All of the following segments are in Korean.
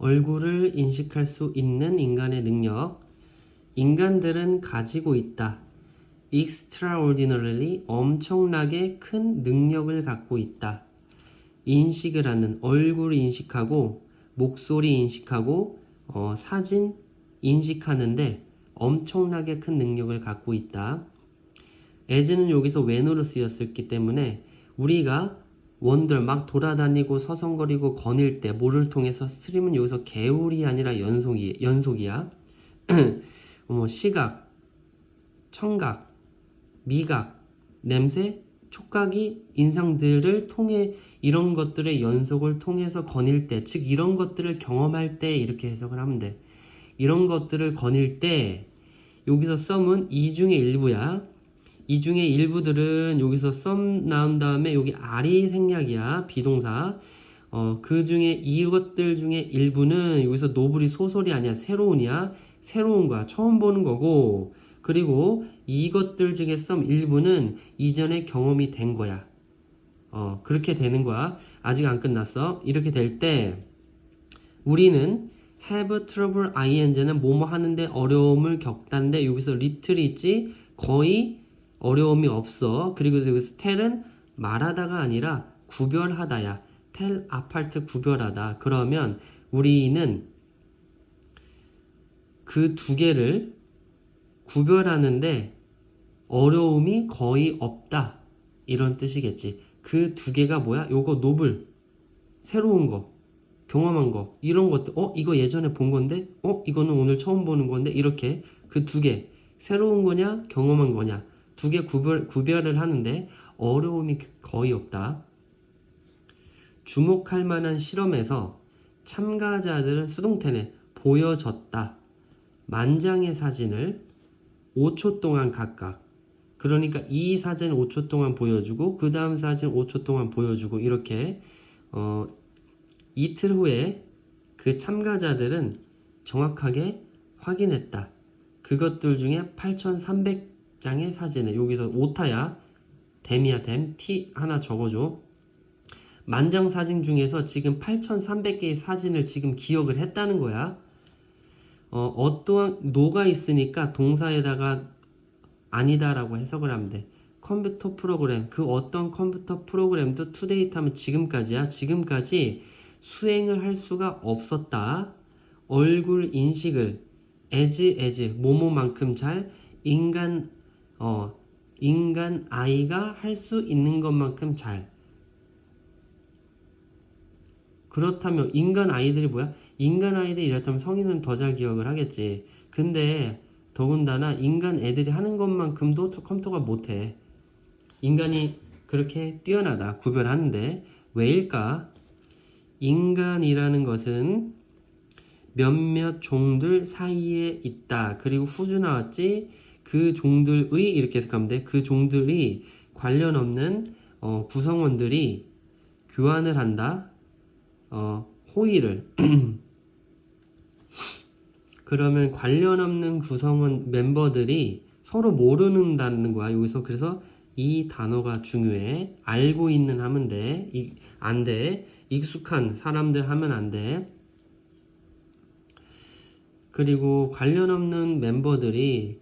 얼굴을 인식할 수 있는 인간의 능력. 인간들은 가지고 있다. extraordinarily 엄청나게 큰 능력을 갖고 있다. 인식을 하는 얼굴 인식하고 목소리 인식하고 어, 사진 인식하는데 엄청나게 큰 능력을 갖고 있다. as는 여기서 when으로 쓰였었기 때문에 우리가 원들 막 돌아다니고 서성거리고 거닐 때 뭐를 통해서 스트림은 여기서 개울이 아니라 연속이 연속이야. 뭐 시각, 청각, 미각, 냄새, 촉각이 인상들을 통해 이런 것들의 연속을 통해서 거닐 때, 즉 이런 것들을 경험할 때 이렇게 해석을 하면 돼. 이런 것들을 거닐 때 여기서 썸은 이 중의 일부야. 이 중의 일부들은 여기서 썸 나온 다음에 여기 알이 생략이야. 비동사. 어, 그 중에 이것들 중에 일부는 여기서 노블이 소설이 아니야. 새로운이야. 새로운 거야. 처음 보는 거고. 그리고 이것들 중에 썸 일부는 이전에 경험이 된 거야. 어, 그렇게 되는 거야. 아직 안 끝났어. 이렇게 될 때, 우리는 have trouble ing는 뭐뭐 하는데 어려움을 겪다인데 여기서 little이 있지 거의 어려움이 없어. 그리고 여기서 tell은 말하다가 아니라 구별하다야. tell apart 구별하다. 그러면 우리는 그 두 개를 구별하는데 어려움이 거의 없다. 이런 뜻이겠지. 그 두 개가 뭐야? 요거 노블. 새로운 거. 경험한 거. 이런 것들. 어? 이거 예전에 본 건데? 어? 이거는 오늘 처음 보는 건데? 이렇게 그 두 개. 새로운 거냐? 경험한 거냐 두 개 구별 구별을 하는데 어려움이 거의 없다. 주목할 만한 실험에서 참가자들은 수동태네 보여졌다. 만장의 사진을 5초 동안 각각. 그러니까 이 사진 5초 동안 보여주고 그 다음 사진 5초 동안 보여주고 이렇게 어 이틀 후에 그 참가자들은 정확하게 확인했다. 그것들 중에 8,300 장의 사진을 여기서 오타야 댐이야 댐 T 하나 적어줘. 만장 사진 중에서 지금 8,300개의 사진을 지금 기억을 했다는 거야. 어, 어떠한 노가 있으니까 동사에다가 아니다라고 해석을 하면 돼. 컴퓨터 프로그램 그 어떤 컴퓨터 프로그램도 투데이트 하면 지금까지야. 지금까지 수행을 할 수가 없었다. 얼굴 인식을 as as 모모만큼 잘 인간 어 인간 아이가 할 수 있는 것만큼 잘 그렇다면 인간 아이들이 뭐야? 인간 아이들이 이렇다면 성인은 더 잘 기억을 하겠지. 근데 더군다나 인간 애들이 하는 것만큼도 컴퓨터가 못해. 인간이 그렇게 뛰어나다 구별하는데 왜일까? 인간이라는 것은 몇몇 종들 사이에 있다. 그리고 후주 나왔지. 그 종들의 이렇게 해석하면 돼. 그 종들이 관련 없는 어, 구성원들이 교환을 한다. 어, 호의를. 그러면 관련 없는 구성원 멤버들이 서로 모르는다는 거야. 여기서 그래서 이 단어가 중요해. 알고 있는 하면 돼. 이, 안 돼. 익숙한 사람들 하면 안 돼. 그리고 관련 없는 멤버들이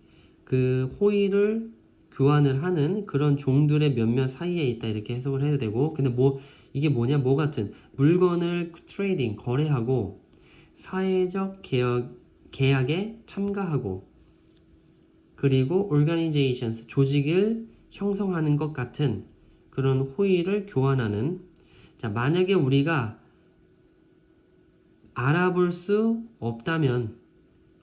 그 호의를 교환을 하는 그런 종들의 몇몇 사이에 있다 이렇게 해석을 해도 되고 근데 뭐 이게 뭐냐 뭐 같은 물건을 트레이딩 거래하고 사회적 개혁, 계약에 참가하고 그리고 organizations 조직을 형성하는 것 같은 그런 호의를 교환하는. 자 만약에 우리가 알아볼 수 없다면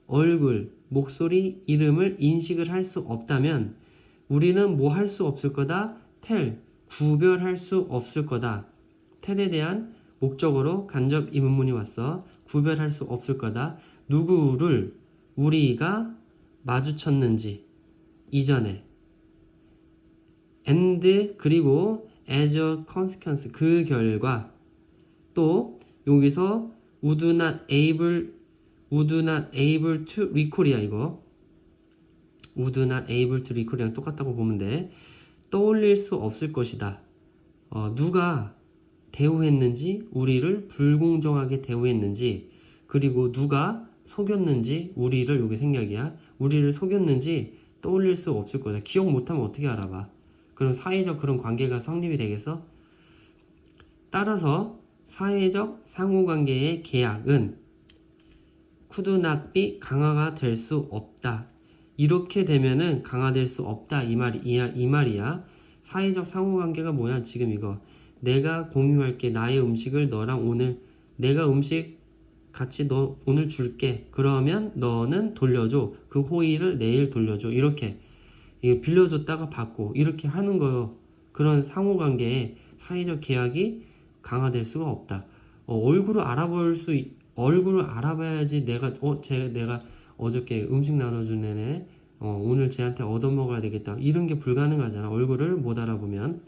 얼굴, 목소리, 이름을 인식을 할 수 없다면 우리는 뭐 할 수 없을 거다? 텔, 구별할 수 없을 거다. 텔에 대한 목적어로 간접 의문문이 왔어. 구별할 수 없을 거다. 누구를 우리가 마주쳤는지 이전에 and 그리고 as a consequence 그 결과 또 여기서 would not able would not able to recall이야 이거 would not able to recall이랑 똑같다고 보면 돼 떠올릴 수 없을 것이다 어, 누가 대우했는지 우리를 불공정하게 대우했는지 그리고 누가 속였는지 우리를 요게 생략이야. 우리를 속였는지 떠올릴 수 없을 거다. 기억 못하면 어떻게 알아봐? 그럼 사회적 그런 관계가 성립이 되겠어? 따라서 사회적 상호관계의 계약은 쿠두나삐 강화가 될 수 없다. 이렇게 되면은 강화될 수 없다 이 말이 이, 이 말이야. 사회적 상호관계가 뭐야? 지금 이거 내가 공유할게 나의 음식을 너랑 오늘 내가 음식 같이 너 오늘 줄게. 그러면 너는 돌려줘. 그 호의를 내일 돌려줘. 이렇게 빌려줬다가 받고 이렇게 하는 거 그런 상호관계에 사회적 계약이 강화될 수가 없다. 어, 얼굴을 알아볼 수 있- 얼굴을 알아봐야지 내가 어 제 내가 어저께 음식 나눠준 애네 어, 오늘 쟤한테 얻어먹어야 되겠다. 이런 게 불가능하잖아. 얼굴을 못 알아보면